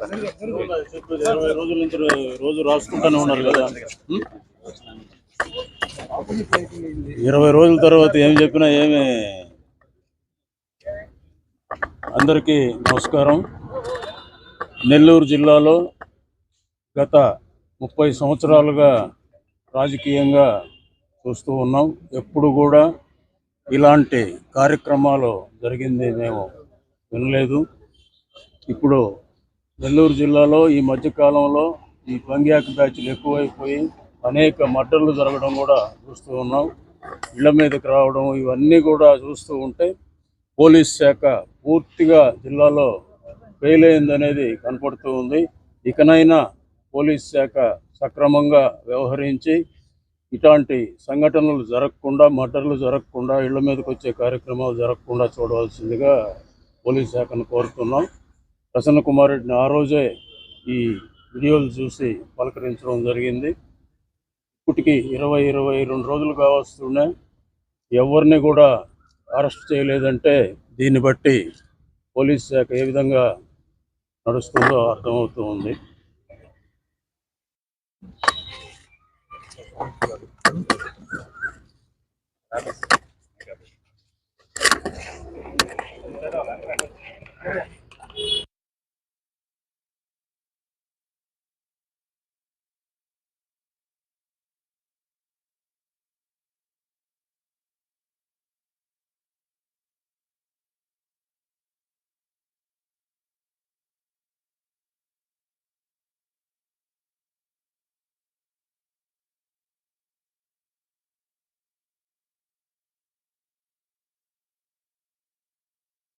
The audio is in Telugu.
ఇరవై రోజుల నుంచి రోజు రాసుకుంటానే ఉన్నారు కదా ఇరవై రోజుల తర్వాత ఏం చెప్పినా ఏమి అందరికీ నమస్కారం. నెల్లూరు జిల్లాలో గత ముప్పై సంవత్సరాలుగా రాజకీయంగా చూస్తూ ఉన్నాం. ఎప్పుడు కూడా ఇలాంటి కార్యక్రమాలు జరిగింది మేము వినలేదు. ఇప్పుడు నెల్లూరు జిల్లాలో ఈ మధ్యకాలంలో ఈ పంగ్యాక్ బ్యాచ్లు ఎక్కువైపోయి అనేక మర్డర్లు జరగడం కూడా చూస్తూ ఉన్నాం. ఇళ్ళ మీదకి రావడం ఇవన్నీ కూడా చూస్తూ ఉంటే పోలీస్ శాఖ పూర్తిగా జిల్లాలో ఫెయిల్ అయిందనేది కనపడుతూ ఉంది. ఇకనైనా పోలీస్ శాఖ సక్రమంగా వ్యవహరించి ఇలాంటి సంఘటనలు జరగకుండా మర్డర్లు జరగకుండా ఇళ్ళ మీదకి వచ్చే కార్యక్రమాలు జరగకుండా చూడవలసిందిగా పోలీస్ శాఖను కోరుతున్నాం. ప్రసన్న కుమార్ రెడ్డిని ఆ రోజే ఈ వీడియోలు చూసి పలకరించడం జరిగింది ఇప్పటికి ఇరవై ఇరవై రెండు రోజులు కావస్తున్నాయి ఎవరిని కూడా అరెస్ట్ చేయలేదంటే దీన్ని బట్టి పోలీస్ శాఖ ఏ విధంగా నడుస్తుందో అర్థమవుతూ ఉంది Yeah.